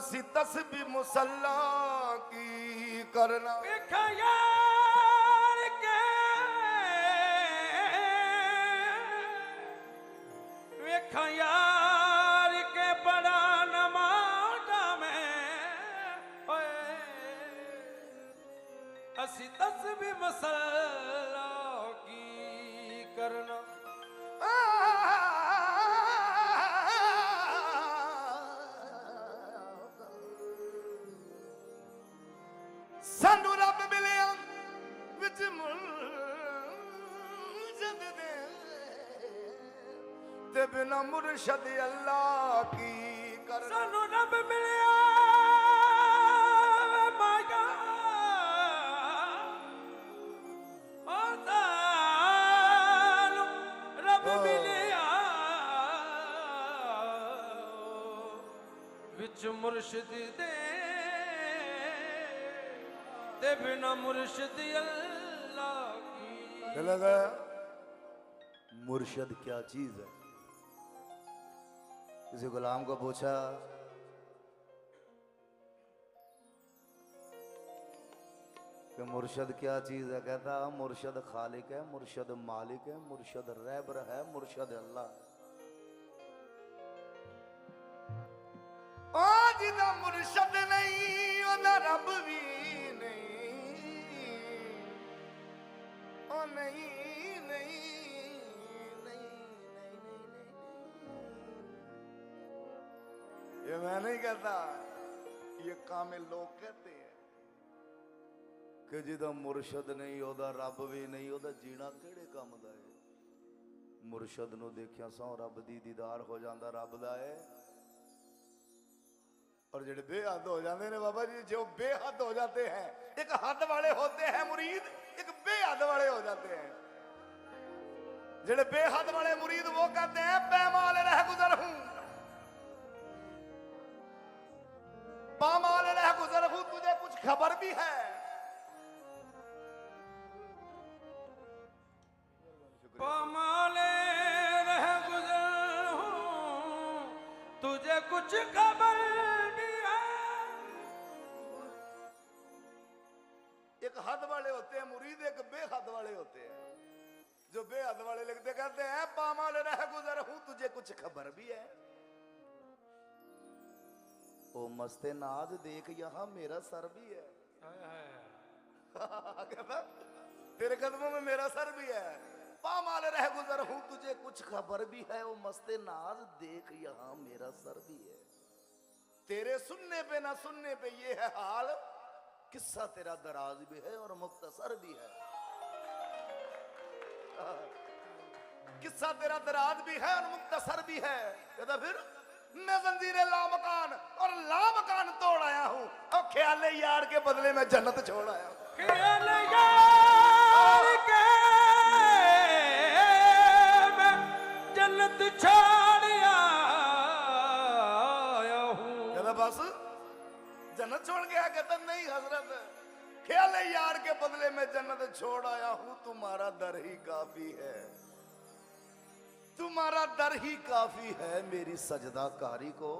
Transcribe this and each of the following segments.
तसी तस्बी मुसल्ला की करना بنا مرشد اللہ کی کر سانو رب ملیا مایا ہاں۔ مرشد دے تے بنا مرشد اللہ کی۔ مرشد کیا چیز ہے؟ کسی غلام کو پوچھا، کہ مرشد کیا چیز ہے؟ کہتا، مرشد خالق ہے، مرشد مالک ہے، مرشد ریبر ہے، مرشد اللہ آج دا مرشد نہیں، او دا رب بھی نہیں، او نہیں نہیں۔ ये मैं नहीं कहता ये कामिल लोग कहते हैं ਕਿ ਜਿਹਦਾ ਮੁਰਸ਼ਦ ਨਹੀਂ ਉਹਦਾ ਰੱਬ ਵੀ ਨਹੀਂ ਉਹਦਾ ਜੀਣਾ ਕਿਹੜੇ ਕੰਮ ਦਾ ਹੈ ਮੁਰਸ਼ਦ ਨੂੰ ਦੇਖਿਆ ਸੋ ਰੱਬ ਦੀ ਦੀਦਾਰ ਹੋ ਜਾਂਦਾ ਰੱਬ ਦਾ ਹੈ और जेडे बेहद हो जाते हैं बाबा जी जो बेहद हो जाते हैं एक हद वाले होते हैं मुरीद एक बेहद वाले हो जाते हैं जेडे बेहद वाले मुरीद वो कहते हैं पैमाल रह गुजर हूं پامال گزر ہوں تجھے کچھ خبر بھی ہے۔ پامال رہ گزر ہوں تجھے کچھ خبر بھی ہے۔ ایک حد والے ہوتے ہیں، مرید ایک بے حد والے ہوتے ہیں۔ جو بے حد والے لکھتے کہتے ہیں پامال رہ گزر ہوں تجھے کچھ خبر بھی ہے۔ کو مست ناز دیکھ، یہاں میرا سر بھی ہے۔ تیرے قدموں میں میرا سر بھی ہے۔ پامال رہ گزر ہوں، تجھے کچھ خبر بھی ہے۔ وہ مست ناز دیکھ، یہاں میرا سر بھی ہے۔ تیرے سننے پہ نہ سننے پہ یہ ہے حال۔ قصہ تیرا دراز بھی ہے اور مختصر بھی ہے۔ قصہ تیرا دراز بھی ہے اور مختصر بھی ہے۔ یا پھر میں زنزیر لا مکان اور خیال یار کے بدلے میں جنت چھوڑ آیا خیال یار کے میں جنت چھوڑ آیا ہوں کہتا بس جنت چھوڑ گیا کہتا نہیں حضرت خیال یار کے بدلے میں جنت چھوڑ آیا ہوں تمہارا در ہی کافی ہے تمہارا در ہی کافی ہے میری سجدہ کاری کو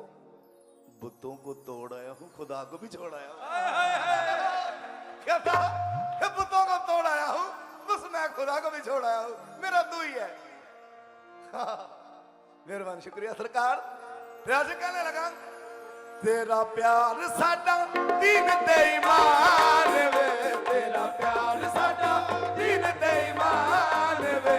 बुतों को तोड़ आया हूँ खुदा को भी छोड़ आया हूँ क्या था बुतों को तोड़ आया हूँ बस मैं खुदा को भी छोड़ आया हूँ मेरा तू ही है मेहरबान शुक्रिया सरकार तेरा से कहने लगा तेरा प्यार साडा दीन ते ईमान वे तेरा प्यार साडा दीन ते ईमान वे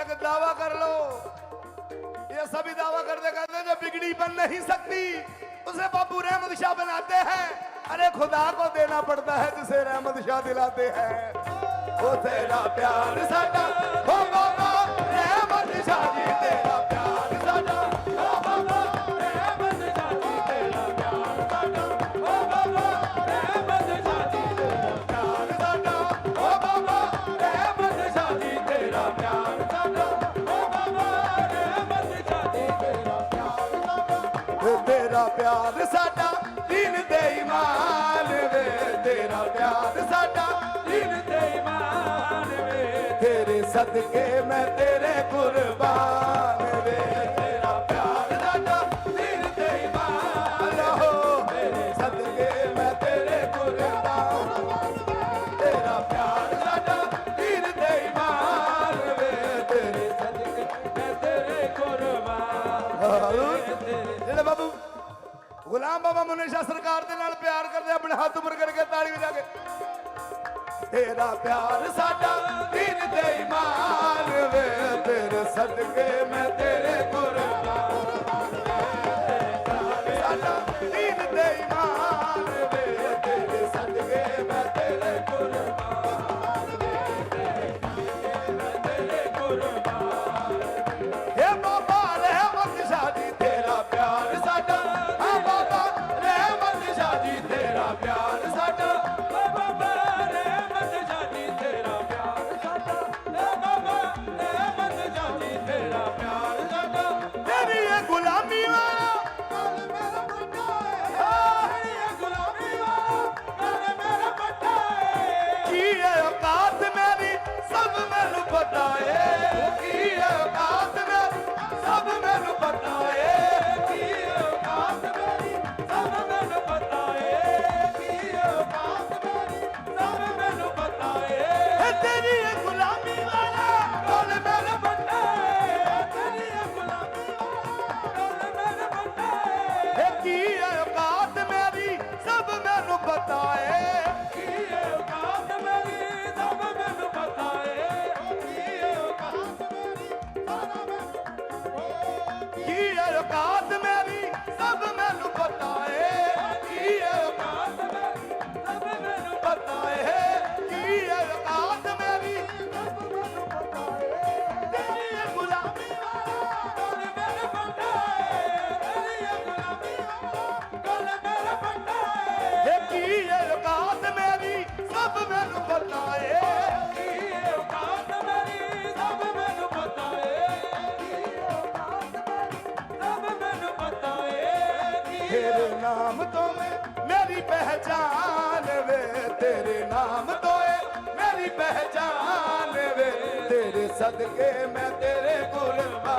एक दावा कर लो ये सभी दावा करते करते जो बिगड़ी बन नहीं सकती उसे बाबू रहमत शाह बनाते हैं अरे खुदा को देना पड़ता है जिसे रहमत शाह दिलाते हैं वो तेरा प्यार साडा हो बाबा ਸਾਡਾ ਦੀਨ ਤੇ ਇਮਾਨ ਵੇ, ਤੇਰਾ ਪਿਆਰ ਸਾਡਾ ਦੀਨ ਤੇ ਇਮਾਨ ਵੇ। ਤੇਰੇ ਸਦਕੇ ਮੈਂ ਤੇਰੇ ਕੁਰਬਾਨ ਵੇ, ਤੇਰਾ ਪਿਆਰ ਸਾਡਾ ਦੀਨ ਤੇ ਇਮਾਨ ਹੋ ਤੇਰੇ ਸਦਕੇ ਮੈਂ ਤੇਰੇ ਕੁਰਬਾਨ ਤੇਰਾ ਪਿਆਰ ਗੁਲਾਮ ਬਾਬਾ ਮਨੇਸ਼ਾ ਸਰਕਾਰ ਦੇ ਨਾਲ ਪਿਆਰ ਕਰਦੇ, ਆਪਣੇ ਹੱਥ ਉੱਪਰ ਕਰਕੇ ਤਾੜੀ ਵਜਾ ਕੇ। ਤੇਰਾ ਪਿਆਰ ਸਾਡਾ ਦੀਨ ਤੇ ਇਮਾਨ ਵੇ, ਤੇਰੇ ਸਦਕੇ ਮੈਂ ਤੇਰੇ ਕੁਰਬਾਨ ਸਾਡਾ ਦੀਨ ਤੇ ਇਮਾਨ ಮಾತಾಯೇ ਸਦਕੇ ਮੈਂ ਤੇਰੇ ਗੁਰਮਾ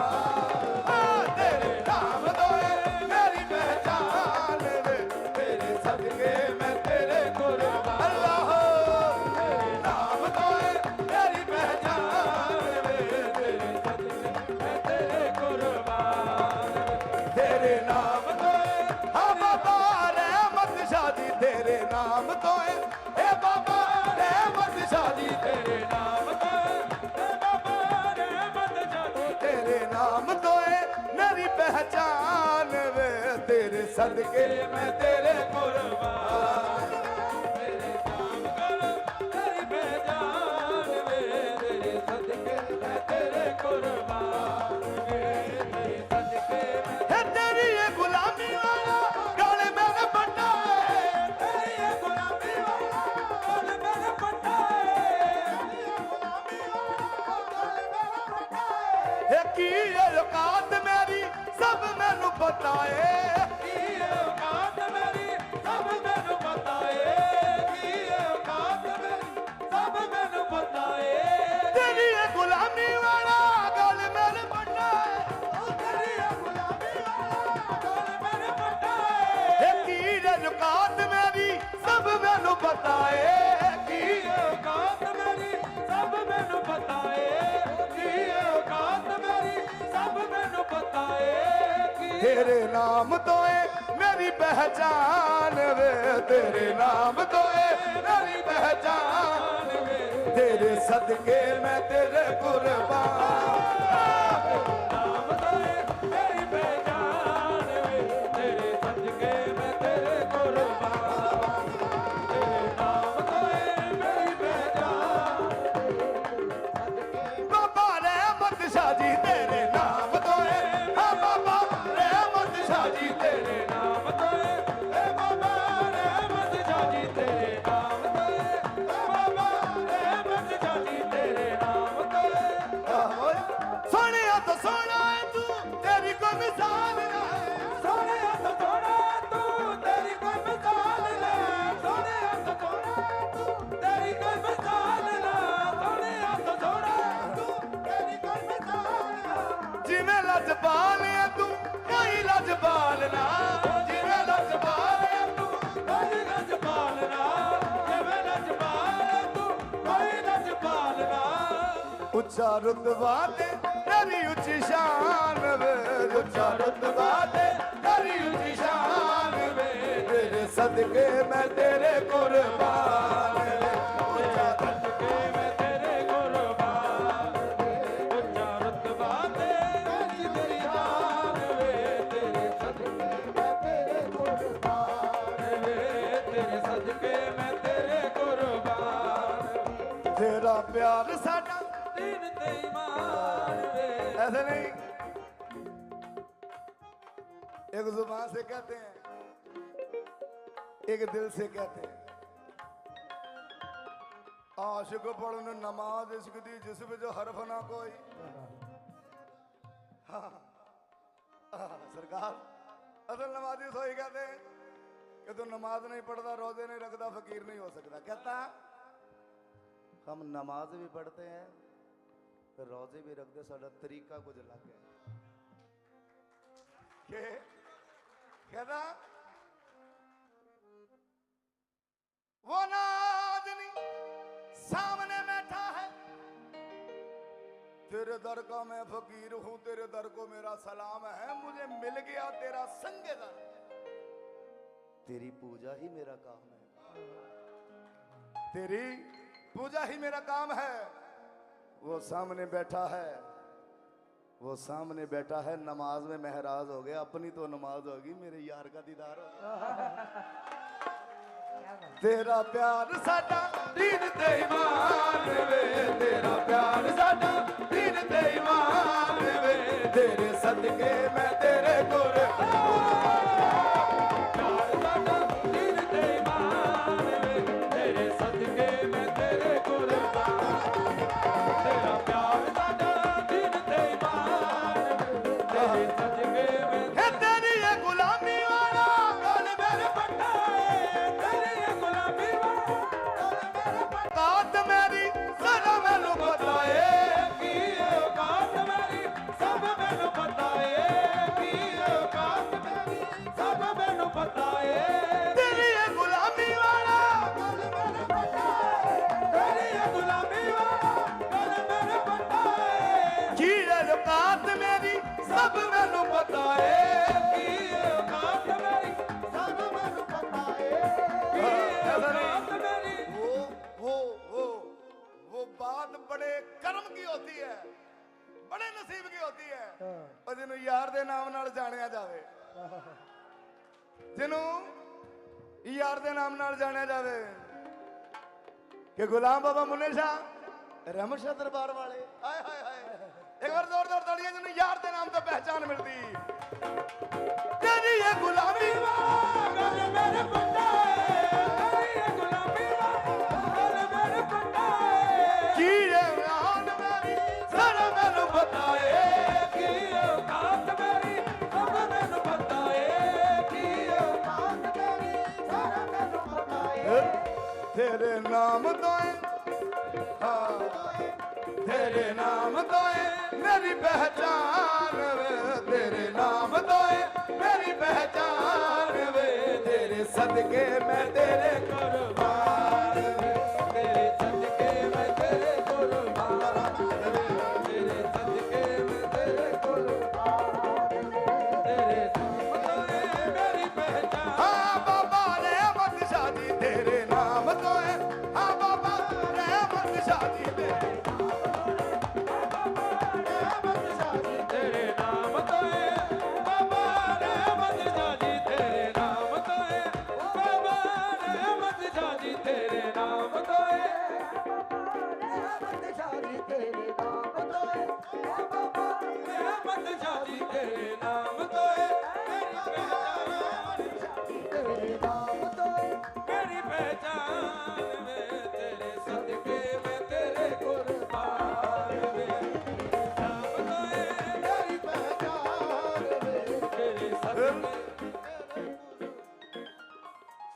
ਸਦਕੇ ਮੈਂ ਤੇਰੇ ਕੁਰਬਾਨ ਮੇਰੇ ਨਾਮ ਕਰ ਤੇਰੀ ਬੇਜਾਨ ਵੇ। ਤੇਰੇ ਸਦਕੇ ਮੈਂ ਤੇਰੇ ਕੁਰਬਾਨ ਮੇਰੇ ਸਦਕੇ ਮੈਂ ਤੇਰੀ ਇਹ ਗੁਲਾਮੀ ਵਾਲਾ, ਗਾਲ ਮੇਰੇ ਪੱਟਾ ਏ। ਤੇਰੀ ਇਹ ਗੁਲਾਮੀ ਵਾਲਾ, ਗਾਲ ਮੇਰੇ ਪੱਟਾ ਏ। ਕੀ ਔਕਾਤ ਮੇਰੀ, ਸਭ ਮੈਨੂੰ ਪਤਾ ਏ। ਨਾਮ ਤੋਂ ਏ ਮੇਰੀ ਪਹਿਚਾਨ ਵੇ, ਤੇਰੇ ਨਾਮ ਤੋਂ ਏ ਮੇਰੀ ਪਹਿਚਾਨ ਵੇ। ਤੇਰੇ ਸਦਕੇ ਮੈਂ ਤੇਰੇ ਕੁਰਬਾਨ ਰੁਤਬਾ ਤੇ ਤੇਰੀ ਉੱਚੀ ਸ਼ਾਨ ਵੇ ਉੱਚਾ ਰੁਤਬਾ ਤੇ ਤੇਰੀ ਉੱਚੀ ਸ਼ਾਨ ਵੇ। ਤੇਰੇ ਸਦਕੇ ਮੈਂ ਤੇਰੇ ਕੁਰਬਾਨ ਵੇ। ਉੱਚਾ ਕੇ ਮੈਂ ਤੇਰੇ ਕੁਰਬਾਨ ਉੱਚਾ ਰਤਬਾ ਤੇ ਮੇਰੀ ਤੇਰੀ ਸ਼ਾਨ ਵੇ। ਤੇਰੇ ਸਦਕੇ ਮੈਂ ਤੇਰੇ ਕੁਰਬਾਨ ਵੇ। ਤੇਰੇ ਸਦਕੇ ਮੈਂ ਤੇਰੇ ਕੁਰਬਾਨ ਤੇਰਾ ਪਿਆਰ ਸਾਡਾ ایسا نہیں؟ ایک زبان سے کہتے ہیں، ایک دل سے کہتے ہیں۔ عاشق پڑھنے نماز عشق دی جس پہ جو حرف نہ کوئی۔ ہاں، ہاں، سرکار، اصل نمازی سوئی کہتے ہیں کہ تو نماز نہیں پڑھتا، روزے نہیں رکھتا، فقیر نہیں ہو سکتا۔ کہتا ہم نماز بھی پڑھتے ہیں ਫਿਰ ਰੋਜ਼ੇ ਵੀ ਰੱਖਦੇ ਸਾਡਾ ਤਰੀਕਾ ਕੁਝ ਅਲੱਗ ਹੈ ਕਿ ਕਹਿੰਦਾ وہ نا آدمی سامنے بیٹھا ہے۔ تیرے در کا میں فقیر ہوں، تیرے در کو میرا سلام ہے، مجھے مل گیا تیرا سنگ در۔ تیری پوجا ہی میرا کام ہے۔ تیری پوجا ہی میرا کام ہے۔ وہ سامنے بیٹھا ہے۔ وہ سامنے بیٹھا ہے، نماز میں محراز ہو گیا۔ اپنی تو نماز ہوگی، میرے یار کا دیدار ہو گیا۔ تیرا پیار ساڈا دین تے ایمان وے، تیرا پیار ساڈا دین تے ایمان وے۔ تیرے صدقے میں تیرے گور बड़े कर्म की होती है बड़े नसीब की होती है और जिन्हों यार दे नाम नाल जानिया जावे जिन्हों यार दे नाम नाल जानिया जावे कि गुलाम बाबा मुन्ने शाह रहमत शाह दरबार वाले हाय हाय हाय एक बार जोर जोर तालियां जिन्हों यार दे नाम तो पहचान मिलती तेरी ये गुलामी वाला मेरे ਤੇਰੇ ਨਾਮ ਤੋਂ ਹਾਂ, ਤੇਰੇ ਨਾਮ ਤੋਏ, ਮੇਰੀ ਪਹਿਚਾਨ ਵੇ ਤੇਰੇ ਨਾਮ ਤੋਂ ਮੇਰੀ ਪਹਿਚਾਨ ਵੇ ਤੇਰੇ ਸਦਕੇ ਮੈਂ ਤੇਰੇ ਕੁਰਬਾਨ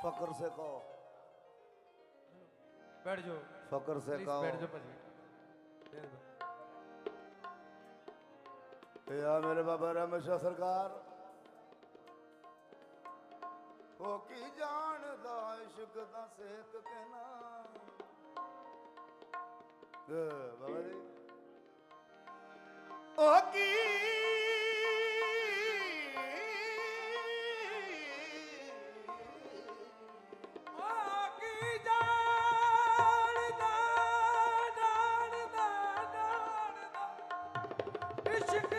فقر سے کہو۔ بیٹھ جو فقر سے کہو۔ بیٹھ جاؤ ਤੇ ਮੇਰੇ ਬਾਬਾ ਰਮੇਸ਼ਾ ਸਰਕਾਰ। ਹੋ ਕੀ ਜਾਣਦਾ ਇਸ਼ਕ ਦਾ ਸੇਕ ਕਹਿਣਾ ਬਾਬਾ ਜੀ। ਉਹ ਕੀ Christian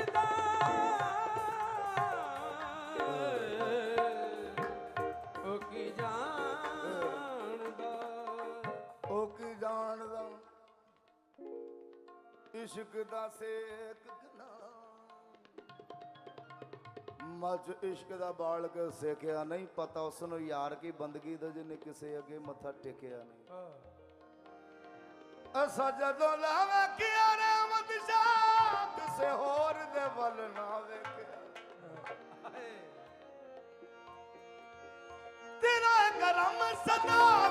ਇਸ਼ਕ ਦਾ ਸੇਕ ਕਿਨਾ ਮੱਝ ਇਸ਼ਕ ਦਾ ਬਾਲਕ ਸੇਖਿਆ ਨਹੀਂ ਪਤਾ ਉਸ ਨੂੰ ਯਾਰ ਕੀ ਬੰਦਗੀ ਦਾ ਜਿਹਨੇ ਕਿਸੇ ਅੱਗੇ ਮੱਥਾ ਟੇਕਿਆ ਨਹੀਂ। ਅਸਾਂ ਜਦੋਂ ਲਾਵਾ ਕਿਆ ਰਹਿਮਤ ਸ਼ਾਹ ਕਿਸੇ ਹੋਰ ਦੇ ਵੱਲ ਨਾ ਵੇਖਿਆ। ਤੇਰਾ ਕਰਮ ਸਦਾ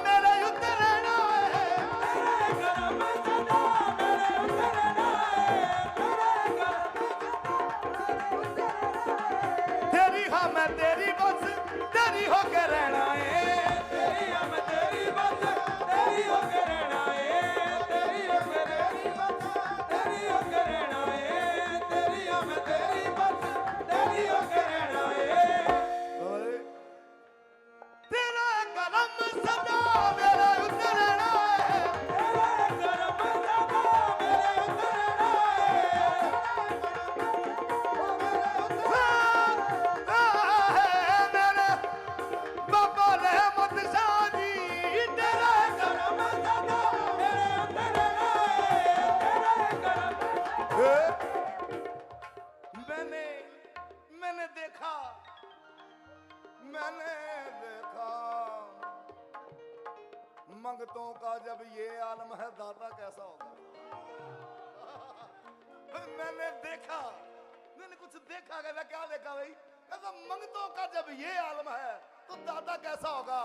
کچھ دیکھا گیا کیا دیکھا بھائی کہتا منگتوں کا جب یہ عالم ہے تو دادا کیسا ہوگا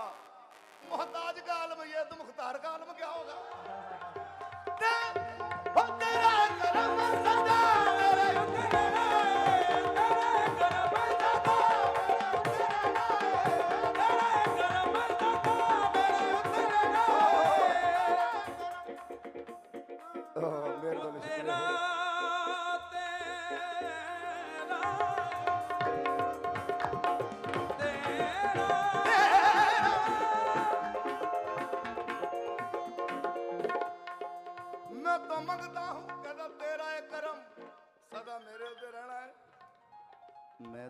محتاج کا عالم یہ تو مختار کا عالم کیا ہوگا تیرا کرم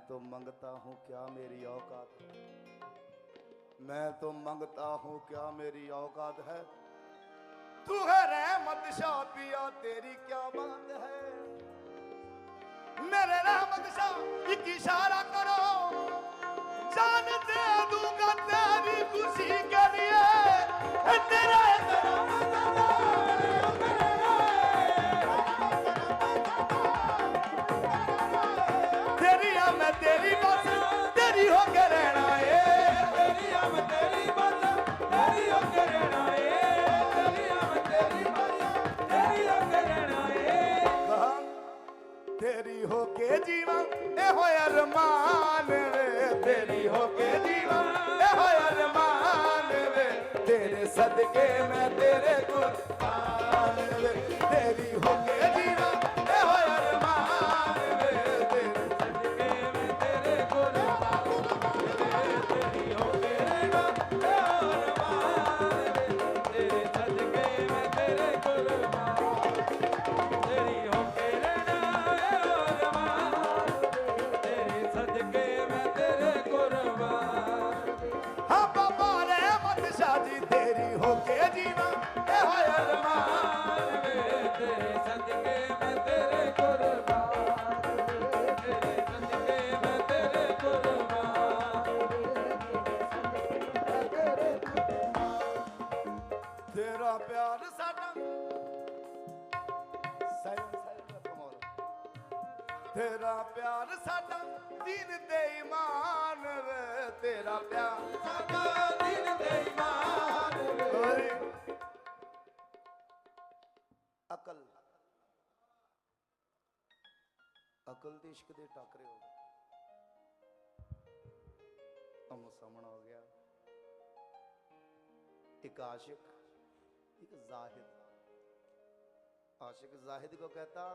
तो मंगता हूँ क्या मेरी औकात है मैं तो मंगता हूँ क्या मेरी औकात है तू है रहमत शाह पिया तेरी क्या बात है मेरे रहमत शाह एक इशारा करो जान दे दूंगा तेरी खुशी के लिए तेरा ਇਹੋ ਅਰਮਾਨ ਵੇ, ਤੇਰੀ ਹੋ ਕੇ ਜੀਵਾਂ ਇਹੋ ਅਰਮਾਨ ਵੇ, ਤੇਰੇ ਸਦਕੇ ਮੈਂ ਤੇਰੇ ਕੁਰਬਾਨ ਵੇ, ਤੇਰੀ ਹੋ ਕੇ ਜੀਵਾਂ تم سمن ہو گیا ایک عاشق ایک زاہد عاشق زاہد کو کہتا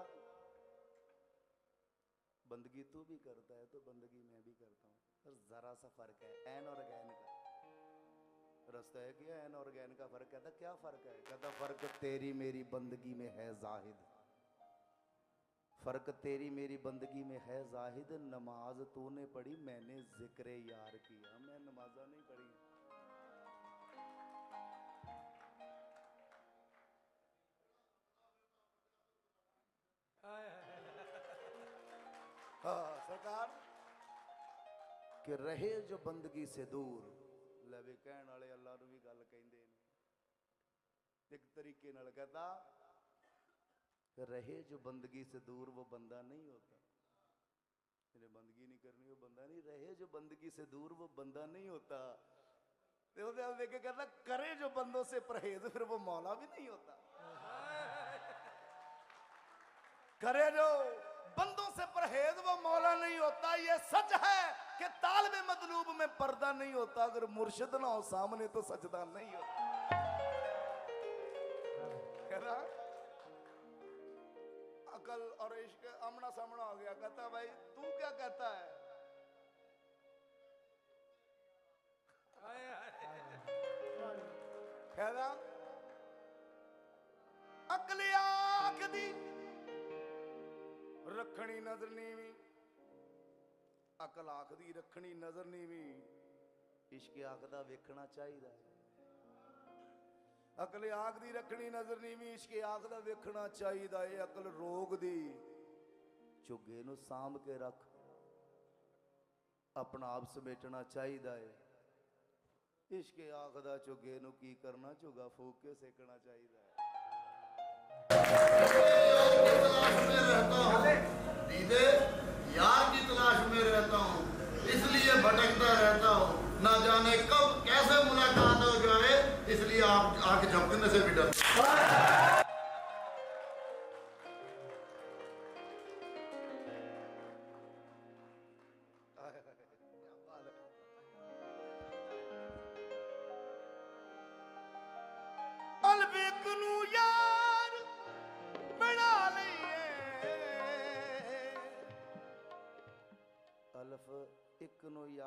بندگی تو بھی کرتا ہے تو بندگی میں بھی کرتا ہوں پر ذرا سا فرق ہے این اور گین کا رستہ ہے کیا این اور گین کا فرق کہتا کیا فرق ہے کہتا فرق تیری میری بندگی میں ہے زاہد فرق تیری میری بندگی میں ہے زاہد، نماز تو نے پڑھی، میں نے ذکر یار کیا۔ میں نمازہ نہیں پڑھی۔ ہاں، سرکار، کہ رہے جو بندگی سے دور لے بھی کہنے والے اللہ نو بھی گل کہیں ایک طریقے کہتا پھر رہے جو بندگی سے دور وہ بندہ نہیں ہوتا۔ انہیں بندگی نہیں کرنی، وہ بندہ نہیں۔ رہے جو بندگی سے دور وہ بندہ نہیں ہوتا۔ ہم دیکھے کرنا کرے جو بندوں سے پرہیز، پھر وہ مولا بھی نہیں ہوتا۔ کرے جو بندوں سے پرہیز، وہ مولا نہیں ہوتا۔ یہ سچ ہے کہ طالب مطلوب میں پردہ نہیں ہوتا۔ اگر مرشد نہ ہو، سامنے تو سجدہ نہیں ہوتا۔ सामना हो गया कहता भाई तू क्या कहता है कह रहा अकल आख दी ਰੱਖਣੀ ਨਜ਼ਰ ਨੀਵੀਂ ਅਕਲ ਆਖਦੀ ਰੱਖਣੀ ਨਜ਼ਰ ਨੀਵੀਂ ਇਸ਼ਕ ਆਖਦਾ ਵੇਖਣਾ ਚਾਹੀਦਾ ਹੈ। ਅਕਲ ਆਖਦੀ ਰੱਖਣੀ ਨਜ਼ਰ ਨੀਵੀਂ ਇਸ਼ਕ ਆਖਦਾ ਵੇਖਣਾ ਚਾਹੀਦਾ ਏ ਅਕਲ ਰੋਗ ਦੀ ਝੁੱਗੇ ਨੂੰ ਸਾਂਭ ਕੇ ਰੱਖ ਆਪਣਾ ਆਪ ਸਮੇਟਣਾ ਚਾਹੀਦਾ ਏ ਇਸ਼ਕ ਆਖਦਾ ਝੁੱਗੇ ਨੂੰ ਕੀ ਕਰਨਾ ਝੁੱਗਾ ਫੂਕ ਕੇ ਸੇਕਣਾ ਚਾਹੀਦਾ ਹੈ دیدے یار کی تلاش میں رہتا ہوں، اس لیے بھٹکتا رہتا ہوں۔ نہ جانے کب، کیسے ملاقات ہو جائے، اس لیے آپ آ جھپکنے سے بھی ڈرتا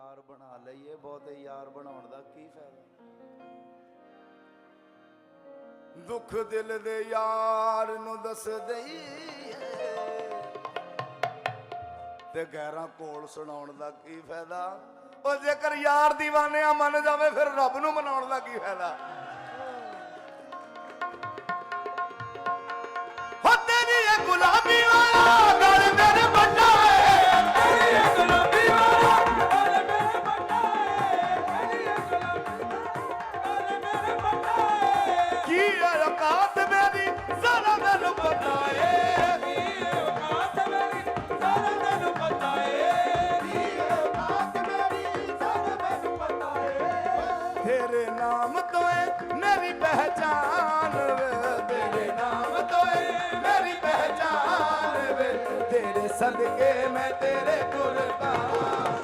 ਯਾਰ ਬਣਾ ਲਈਏ ਬਹੁਤੇ ਯਾਰ ਬਣਾਉਣ ਦਾ ਕੀ ਫਾਇਦਾ? ਦੁੱਖ ਦਿਲ ਦੇ ਯਾਰ ਨੂੰ ਦੱਸ ਦਈਏ। ਤੇ ਗੈਰਾਂ ਕੋਲ ਸੁਣਾਉਣ ਦਾ ਕੀ ਫਾਇਦਾ? ਉਹ ਜੇਕਰ ਯਾਰ دیਵਾਨਿਆਂ ਮੰਨ ਜਾਵੇ, ਫਿਰ ਰੱਬ ਨੂੰ ਮਨਾਉਣ ਦਾ ਕੀ ਫਾਇਦਾ? ਸਦਕੇ ਮੈਂ ਤੇਰੇ ਕੁਰਬਾਨ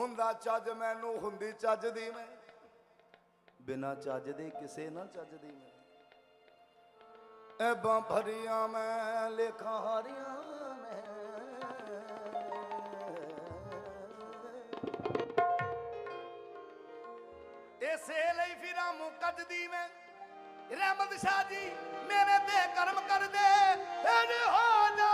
ਹੁੰਦਾ ਚੱਜ ਮੈਨੂੰ ਹੁੰਦੀ ਚੱਜ ਦੀ ਮੈਂ। ਬਿਨਾ ਚੱਜ ਦੇ ਕਿਸੇ ਨਾ ਚੱਜ ਦੀ ਮੈਂ। ਐ ਬਾਂ ਭਰੀਆਂ ਮੈਂ, ਲੇਖਾਂ ਹਾਰੀਆਂ ਮੈਂ। ਇਸੇ ਲਈ ਫਿਰਾਂ ਮੁਕੱਦਦੀ ਮੈਂ। ਰਹਿਮਤ ਸ਼ਾਹ ਜੀ, ਮੇਰੇ ਤੇ ਕਰਮ ਕਰਦੇ। ਹੋ ਜਾ